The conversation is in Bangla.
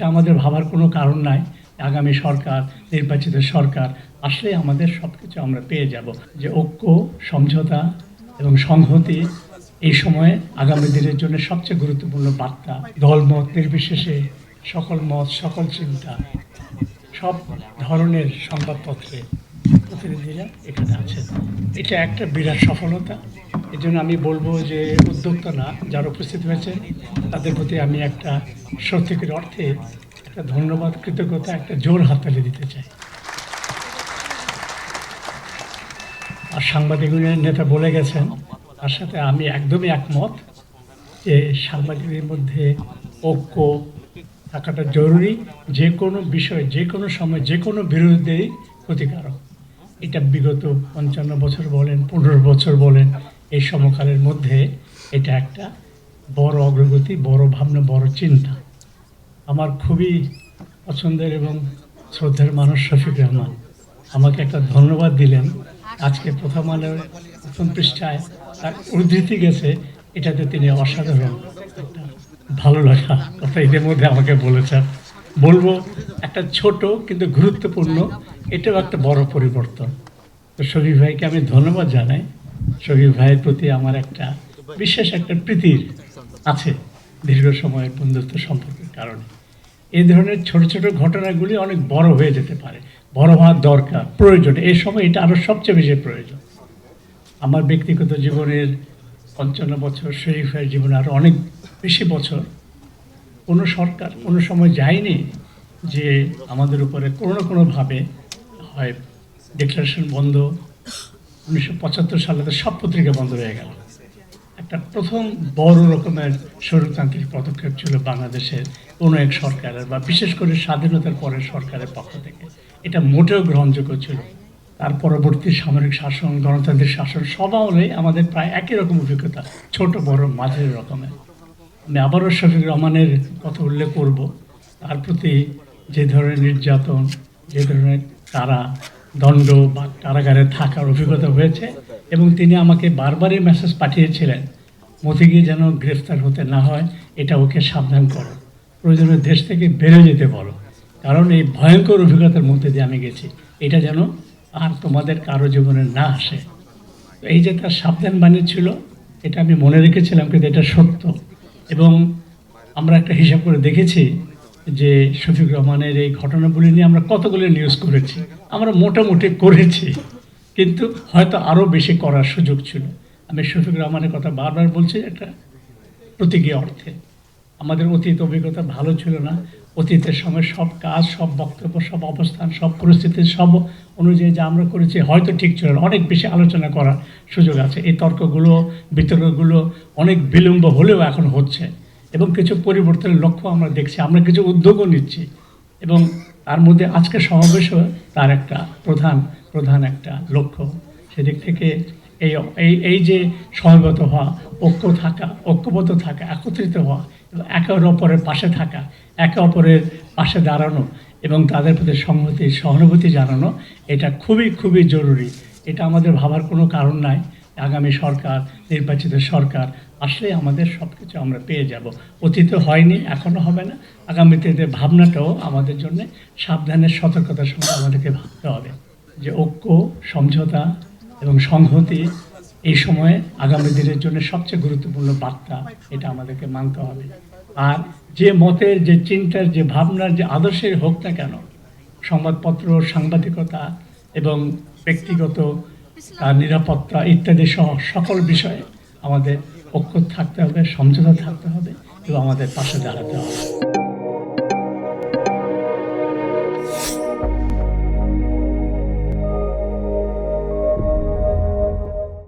এটা আমাদের ভাবার কোনো কারণ নাই। আগামী সরকার, নির্বাচিত সরকার, আসলে আমাদের সব কিছু আমরা পেয়ে যাব। যে ঐক্য, সমঝোতা এবং সংহতি এই সময়ে আগামী দিনের জন্য সবচেয়ে গুরুত্বপূর্ণ বার্তা। দলমত নির্বিশেষে, সকল মত, সকল চিন্তা, সব ধরনের সংবাদপত্রে। প্রতিনিধিরা এখানে আছেন। এটা একটা বিরাট সফলতা। এই জন্য আমি বলব যে উদ্যোক্তা না, যারা উপস্থিত হয়েছে তাদের প্রতি আমি একটা সত্যিকার অর্থে একটা ধন্যবাদ, কৃতজ্ঞতা, একটা জোর হাততালি দিতে চাই। আর সাংবাদিক নেতা বলে গেছেন, তার সাথে আমি একদমই একমত যে সাংবাদিকদের মধ্যে ঐক্য থাকাটা জরুরি। যে কোনো বিষয়, যে কোনো সময়, যে কোনো বিরোধীদেরই ক্ষতিকারক। এটা বিগত পঞ্চান্ন বছর বলেন, পনেরো বছর বলেন, এই সমকালের মধ্যে এটা একটা বড় অগ্রগতি, বড় ভাবনা, বড় চিন্তা। আমার খুবই পছন্দের এবং শ্রদ্ধার মানুষ শফিক রহমান। আমাকে একটা ধন্যবাদ দিলেন। আজকে প্রথম আলোর প্রথম পৃষ্ঠায় তার উদ্ধৃতি গেছে, এটাতে তিনি অসাধারণ ভালো লাগা কথা এদের মধ্যে আমাকে বলেছেন। বলব, একটা ছোট কিন্তু গুরুত্বপূর্ণ এটাও একটা বড় পরিবর্তন। তো শফিক ভাইকে আমি ধন্যবাদ জানাই। শফিক ভাইয়ের প্রতি আমার একটা বিশেষ একটা প্রীতির আছে দীর্ঘ সময়ের বন্ধুত্ব সম্পর্কের কারণে। এই ধরনের ছোট ছোট ঘটনাগুলি অনেক বড় হয়ে যেতে পারে। বড় হওয়ার দরকার, প্রয়োজন। এই সময় এটা আরও সবচেয়ে বেশি প্রয়োজন। আমার ব্যক্তিগত জীবনের পঞ্চান্ন বছর শরীফ ভাইয়ের জীবনে আরও অনেক বেশি বছর। কোনো সরকার কোনো সময় যায়নি যে আমাদের উপরে কোনো না কোনোভাবে হয় ডিক্লারেশন বন্ধ, উনিশশো পঁচাত্তর সালে তো সব পত্রিকা বন্ধ হয়ে গেল। একটা প্রথম বড় রকমের স্বৈরতান্ত্রিক পদক্ষেপ ছিল বাংলাদেশের কোনো এক সরকারের বা বিশেষ করে স্বাধীনতার পরের সরকারের পক্ষ থেকে। এটা মোটেও গ্রহণযোগ্য ছিল তার পরবর্তী সামরিক শাসন, গণতান্ত্রিক শাসন সব আমলেই আমাদের প্রায় একই রকম অভিজ্ঞতা, ছোট, বড়, মাঝের রকমের। আমি আবারও শফিক রহমানের কথা উল্লেখ করব। তার প্রতি যে ধরনের নির্যাতন, যে ধরনের কারা দণ্ড বা কারাগারে থাকার অভিজ্ঞতা হয়েছে এবং তিনি আমাকে বারবারই মেসেজ পাঠিয়েছিলেন, মতিকে যেন গ্রেফতার হতে না হয়, এটা ওকে সাবধান করো। প্রয়োজনে দেশ থেকে বেরো যেতে বলো। কারণ এই ভয়ঙ্কর অভিজ্ঞতার মধ্যে দিয়ে আমি গেছি। এটা যেন আর তোমাদের কারও জীবনে না আসে। এই যে তার সাবধান বাণী ছিল, এটা আমি মনে রেখেছিলাম কিন্তু এটা সত্য। এবং আমরা একটা হিসাব করে দেখেছি যে শফিক রহমানের এই ঘটনাগুলি নিয়ে আমরা কতগুলো নিউজ করেছি, আমরা মোটামুটি করেছি। কিন্তু হয়তো আরও বেশি করার সুযোগ ছিল। আমি শফিক রহমানের কথা বারবার বলছি একটা প্রতীকী অর্থে। আমাদের অতীত অভিজ্ঞতা ভালো ছিল না। অতীতের সময় সব কাজ, সব বক্তব্য, সব অবস্থান, সব পরিস্থিতি, সব অনুযায়ী যা আমরা করেছি হয়তো ঠিক ছিল না। অনেক বেশি আলোচনা করার সুযোগ আছে। এই তর্কগুলো, বিতর্কগুলো অনেক বিলম্ব হলেও এখন হচ্ছে। এবং কিছু পরিবর্তনের লক্ষ্য আমরা দেখছি, আমরা কিছু উদ্যোগও নিচ্ছি এবং তার মধ্যে আজকে সমাবেশও তার একটা প্রধান প্রধান একটা লক্ষ্য। সেদিক থেকে এই এই এই যে সমবেত হওয়া, ঐক্য থাকা, ঐক্যবদ্ধ থাকা, একত্রিত হওয়া এবং একে অপরের পাশে থাকা, একে অপরের পাশে দাঁড়ানো এবং তাদের প্রতি সংহতি, সহানুভূতি জানানো, এটা খুবই খুবই জরুরি। এটা আমাদের ভাবার কোনো কারণ নাই। আগামী সরকার, নির্বাচিত সরকার, আসলে আমাদের সব কিছু আমরা পেয়ে যাব। অতীতে হয়নি এখনও হবে না। আগামীতে ভাবনাটাও আমাদের জন্য সাবধানের সতর্কতার সঙ্গে আমাদেরকে ভাবতে হবে যে ঐক্য, সমঝোতা এবং সংহতি এই সময়ে আগামী দিনের জন্য সবচেয়ে গুরুত্বপূর্ণ বার্তা এটা আমাদেরকে মানতে হবে। আর যে মতের, যে চিন্তার, যে ভাবনার, যে আদর্শের হোক না কেন, সংবাদপত্র, সাংবাদিকতা এবং ব্যক্তিগত তার নিরাপত্তা ইত্যাদি সহ সকল বিষয়ে আমাদের ঐক্য থাকতে হবে, সমঝোতা থাকতে হবে এবং আমাদের পাশে দাঁড়াতে হবে।